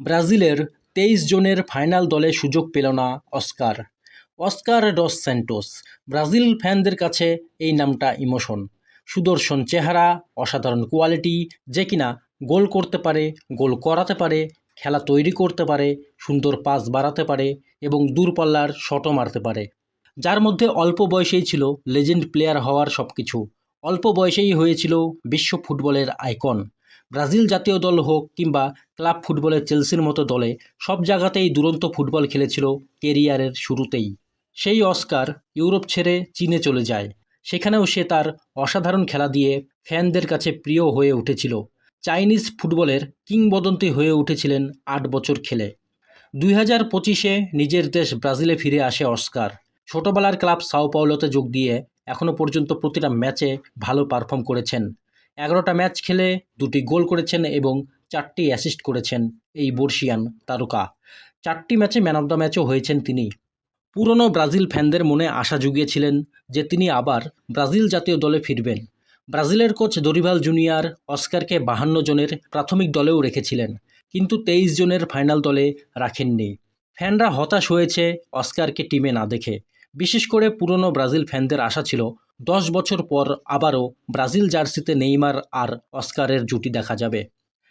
ব্রাজিলের তেইশ জনের ফাইনাল দলে সুযোগ পেল না Oscar. Oscar dos Santos Brazil ফ্যানদের কাছে এই নামটা ইমোশন। সুদর্শন চেহারা, অসাধারণ কোয়ালিটি, যে কিনা গোল করতে পারে, গোল করাতে পারে, খেলা তৈরি করতে পারে, সুন্দর পাস বাড়াতে পারে এবং দূরপাল্লার শটও মারতে পারে। যার মধ্যে অল্প বয়সেই ছিল লেজেন্ড প্লেয়ার হওয়ার সব কিছু অল্প বয়সেই হয়েছিল বিশ্ব ফুটবলের আইকন ব্রাজিল জাতীয় দল হোক কিংবা ক্লাব ফুটবলের চেলসির মতো দলে, সব জায়গাতেই দুরন্ত ফুটবল খেলেছিল কেরিয়ারের শুরুতেই। সেই অস্কার ইউরোপ ছেড়ে চীনে চলে যায়। সেখানেও সে তার অসাধারণ খেলা দিয়ে ফ্যানদের কাছে প্রিয় হয়ে উঠেছিল। চাইনিজ ফুটবলের কিংবদন্তি হয়ে উঠেছিলেন আট বছর খেলে। দুই হাজার পঁচিশে নিজের দেশ ব্রাজিলে ফিরে আসে অস্কার। ছোটবেলার ক্লাব সাও পাওলোতে যোগ দিয়ে এখনও পর্যন্ত প্রতিটা ম্যাচে ভালো পারফর্ম করেছেন। এগারোটা ম্যাচ খেলে দুটি গোল করেছেন এবং চারটি অ্যাসিস্ট করেছেন এই বর্ষিয়ান তারকা। চারটি ম্যাচে ম্যান অব দ্য ম্যাচও হয়েছেন তিনি। পুরনো ব্রাজিল ফ্যানদের মনে আশা জুগিয়েছিলেন যে তিনি আবার ব্রাজিল জাতীয় দলে ফিরবেন। ব্রাজিলের কোচ দরিভাল জুনিয়র অস্কারকে বাহান্ন জনের প্রাথমিক দলেও রেখেছিলেন, কিন্তু তেইশ জনের ফাইনাল দলে রাখেননি। ফ্যানরা হতাশ হয়েছে অস্কারকে টিমে না দেখে। বিশেষ করে পুরনো ব্রাজিল ফ্যানদের আশা ছিল দশ বছর পর আবারও ব্রাজিল জার্সিতে নেইমার আর অস্কারের জুটি দেখা যাবে।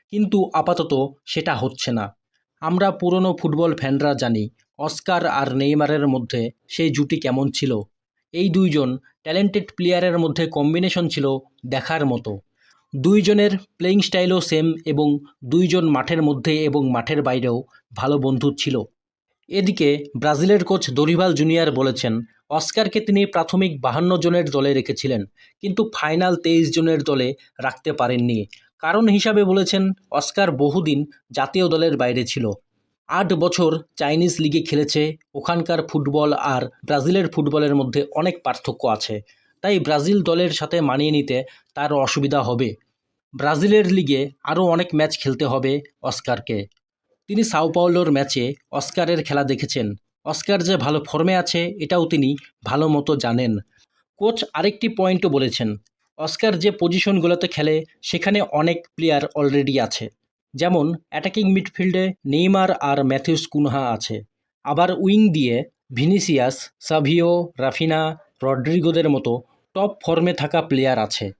কিন্তু আপাতত সেটা হচ্ছে না। আমরা পুরনো ফুটবল ফ্যানরা জানি অস্কার আর নেইমারের মধ্যে সেই জুটি কেমন ছিল। এই দুইজন ট্যালেন্টেড প্লেয়ারের মধ্যে কম্বিনেশন ছিল দেখার মতো। দুইজনের প্লেয়িং স্টাইলও সেম এবং দুইজন মাঠের মধ্যে এবং মাঠের বাইরেও ভালো বন্ধু ছিল। এদিকে ব্রাজিলের কোচ দরিভাল জুনিয়র বলেছেন, অস্কারকে তিনি প্রাথমিক বাহান্ন জনের দলে রেখেছিলেন, কিন্তু ফাইনাল তেইশ জনের দলে রাখতে পারেননি। কারণ হিসাবে বলেছেন, অস্কার বহুদিন জাতীয় দলের বাইরে ছিল। আট বছর চাইনিজ লিগে খেলেছে, ওখানকার ফুটবল আর ব্রাজিলের ফুটবলের মধ্যে অনেক পার্থক্য আছে। তাই ব্রাজিল দলের সাথে মানিয়ে নিতে তার অসুবিধা হবে। ব্রাজিলের লিগে আরও অনেক ম্যাচ খেলতে হবে অস্কারকে। তিনি সাও পাওলোর ম্যাচে অস্কারের খেলা দেখেছেন। অস্কার যে ভালো ফর্মে আছে, এটাও তিনি ভালো মতো জানেন। কোচ আরেকটি পয়েন্টও বলেছেন, অস্কার যে পজিশনগুলোতে খেলে, সেখানে অনেক প্লেয়ার অলরেডি আছে। যেমন, অ্যাটাকিং মিডফিল্ডে নেইমার আর ম্যাথিউস কুনহা আছে। আবার উইং দিয়ে ভিনিসিয়াস, সাভিও, রাফিনা, রড্রিগোদের মতো টপ ফর্মে থাকা প্লেয়ার আছে।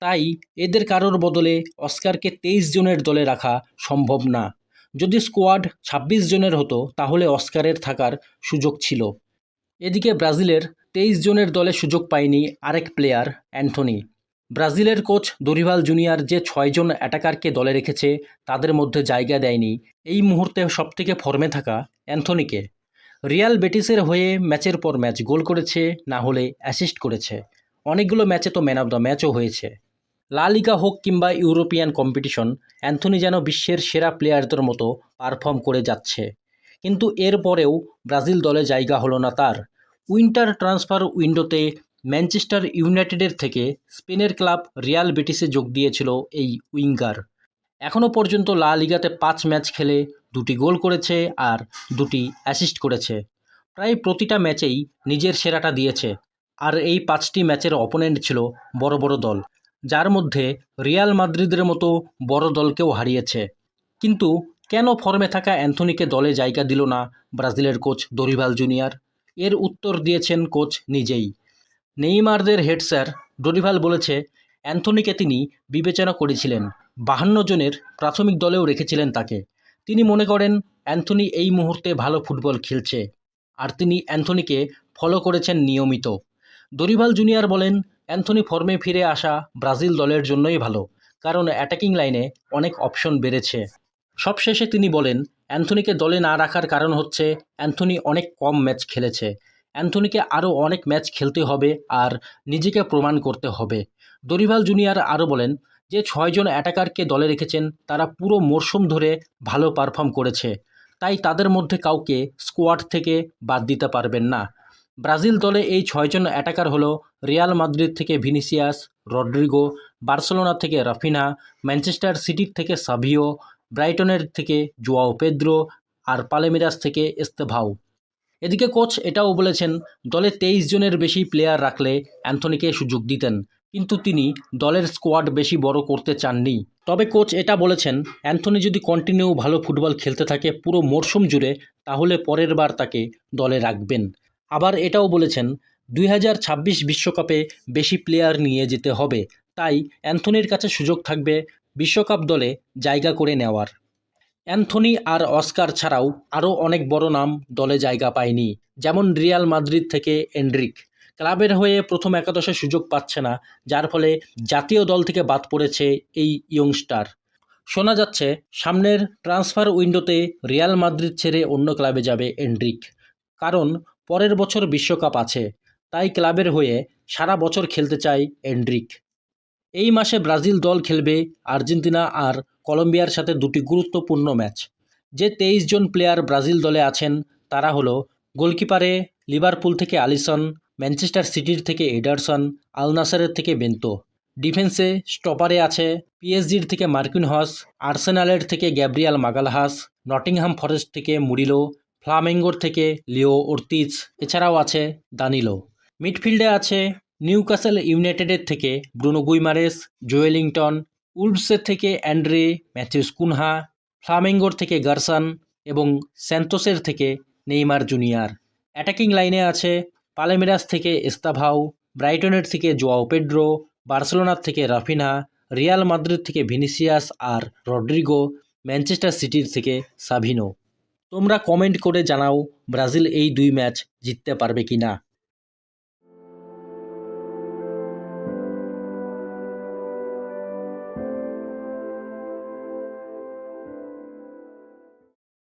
তাই এদের কারোর বদলে অস্কারকে তেইশ জনের দলে রাখা সম্ভব না। যদি স্কোয়াড ছাব্বিশ জনের হতো, তাহলে অস্কারের থাকার সুযোগ ছিল। এদিকে ব্রাজিলের তেইশ জনের দলে সুযোগ পায়নি আরেক প্লেয়ার, অ্যান্থনি। ব্রাজিলের কোচ দরিভাল জুনিয়র যে ছয়জন অ্যাটাকারকে দলে রেখেছে, তাদের মধ্যে জায়গা দেয়নি। এই মুহূর্তে সবথেকে ফর্মে থাকা অ্যান্থনিকে। রিয়াল বেটিসের হয়ে ম্যাচের পর ম্যাচ গোল করেছে, না হলে অ্যাসিস্ট করেছে। অনেকগুলো ম্যাচে তো ম্যান অব দ্য ম্যাচও হয়েছে। লা লিগা হোক কিংবা ইউরোপিয়ান কম্পিটিশন, অ্যান্থনি যেন বিশ্বের সেরা প্লেয়ারদের মতো পারফর্ম করে যাচ্ছে। কিন্তু এরপরেও ব্রাজিল দলে জায়গা হলো না তার। উইন্টার ট্রান্সফার উইন্ডোতে ম্যানচেস্টার ইউনাইটেডের থেকে স্পেনের ক্লাব রিয়াল বেটিসে যোগ দিয়েছিল এই উইঙ্গার। এখনও পর্যন্ত লা লিগাতে পাঁচ ম্যাচ খেলে দুটি গোল করেছে আর দুটি অ্যাসিস্ট করেছে। প্রায় প্রতিটা ম্যাচেই নিজের সেরাটা দিয়েছে। আর এই পাঁচটি ম্যাচের অপোনেন্ট ছিল বড় বড় দল। যার মধ্যে রিয়াল মাদ্রিদের মতো বড় দলকেও হারিয়েছে। কিন্তু কেন ফর্মে থাকা অ্যান্থনিকে দলে জায়গা দিল না ব্রাজিলের কোচ দরিভাল জুনিয়র? এর উত্তর দিয়েছেন কোচ নিজেই। নেইমারদের হেড স্যার ডরিভাল বলেছে, অ্যান্থনিকে তিনি বিবেচনা করেছিলেন, বাহান্ন জনের প্রাথমিক দলেও রেখেছিলেন তাকে। তিনি মনে করেন, অ্যান্থনি এই মুহূর্তে ভালো ফুটবল খেলছে, আর তিনি অ্যান্থনিকে ফলো করেছেন নিয়মিত। দরিভাল জুনিয়র বলেন অ্যান্থনি ফর্মে ফিরে আসা ব্রাজিল দলের জন্যই ভালো, কারণ অ্যাটাকিং লাইনে অনেক অপশন বেড়েছে। সবশেষে তিনি বলেন, অ্যান্থনিকে দলে না রাখার কারণ হচ্ছে অ্যান্থনি অনেক কম ম্যাচ খেলেছে। অ্যান্থনিকে আরও অনেক ম্যাচ খেলতে হবে আর নিজেকে প্রমাণ করতে হবে। দরিভাল জুনিয়র আরও বলেন, যে ছয়জন অ্যাটাকারকে দলে রেখেছেন, তারা পুরো মরশুম ধরে ভালো পারফর্ম করেছে। তাই তাদের মধ্যে কাউকে স্কোয়াড থেকে বাদ দিতে পারবেন না। ব্রাজিল দলে এই ছয়জন অ্যাটাকার হলো রিয়াল মাদ্রিদ থেকে ভিনিসিয়াস, রড্রিগো, বার্সেলোনা থেকে রাফিনা, ম্যানচেস্টার সিটির থেকে সাভিও, ব্রাইটনের থেকে জোয়াও পেদ্রো আর পালেমিরাস থেকে এস্তেভাও। এদিকে কোচ এটাও বলেছেন, দলে তেইশ জনের বেশি প্লেয়ার রাখলে অ্যান্থনিকে সুযোগ দিতেন, কিন্তু তিনি দলের স্কোয়াড বেশি বড় করতে চাননি। তবে কোচ এটা বলেছেন, অ্যান্থনি যদি কন্টিনিউ ভালো ফুটবল খেলতে থাকে পুরো মরশুম জুড়ে, তাহলে পরের বার তাকে দলে রাখবেন। আবার এটাও বলেছেন, দুই হাজার ছাব্বিশ বিশ্বকাপে বেশি প্লেয়ার নিয়ে যেতে হবে, তাই অ্যান্থনির কাছে সুযোগ থাকবে বিশ্বকাপ দলে জায়গা করে নেওয়ার। অ্যান্থনি আর অস্কার ছাড়াও আরও অনেক বড় নাম দলে জায়গা পায়নি, যেমন রিয়াল মাদ্রিদ থেকে এন্ড্রিক ক্লাবের হয়ে প্রথম একাদশে সুযোগ পাচ্ছে না, যার ফলে জাতীয় দল থেকে বাদ পড়েছে এই ইয়ংস্টার শোনা যাচ্ছে, সামনের ট্রান্সফার উইন্ডোতে রিয়াল মাদ্রিদ ছেড়ে অন্য ক্লাবে যাবে এন্ড্রিক কারণ পরের বছর বিশ্বকাপ আছে, তাই ক্লাবের হয়ে সারা বছর খেলতে চায় এন্ড্রিক। এই মাসে ব্রাজিল দল খেলবে আর্জেন্টিনা আর কলম্বিয়ার সাথে দুটি গুরুত্বপূর্ণ ম্যাচ। যে তেইশ জন প্লেয়ার ব্রাজিল দলে আছেন, তারা হলো গোলকিপারে লিভারপুল থেকে আলিসন, ম্যানচেস্টার সিটির থেকে এডারসন আলনাসারের থেকে বেন্তো। ডিফেন্সে স্টপারে আছে পিএসজির থেকে মার্কিন হস, আর্সেনালের থেকে গ্যাব্রিয়াল মাগালহাস, নটিংহাম ফরেস্ট থেকে মুরিলো ফ্লামেঙ্গোর থেকে লিও ওর্তিজ এছাড়াও আছে দানিলো। মিডফিল্ডে আছে নিউক্যাসেল ইউনাইটেডের থেকে ব্রুনো গুইমারেস জোয়েলিংটন উলভসের থেকে অ্যান্ড্রে ম্যাথিউস কুনহা, ফ্লামেঙ্গোর থেকে গারসান এবং স্যান্তোসের থেকে নেইমার জুনিয়র। অ্যাটাকিং লাইনে আছে পালেমেরাস থেকে এস্তাভাও, ব্রাইটনের থেকে জোয়াও পেড্রো, বার্সেলোনার থেকে রাফিনা, রিয়াল মাদ্রিদ থেকে ভিনিসিয়াস আর রড্রিগো, ম্যানচেস্টার সিটির থেকে সাভিনো। তোমরা কমেন্ট করে জানাও ব্রাজিল এই দুই ম্যাচ জিততে পারবে কি না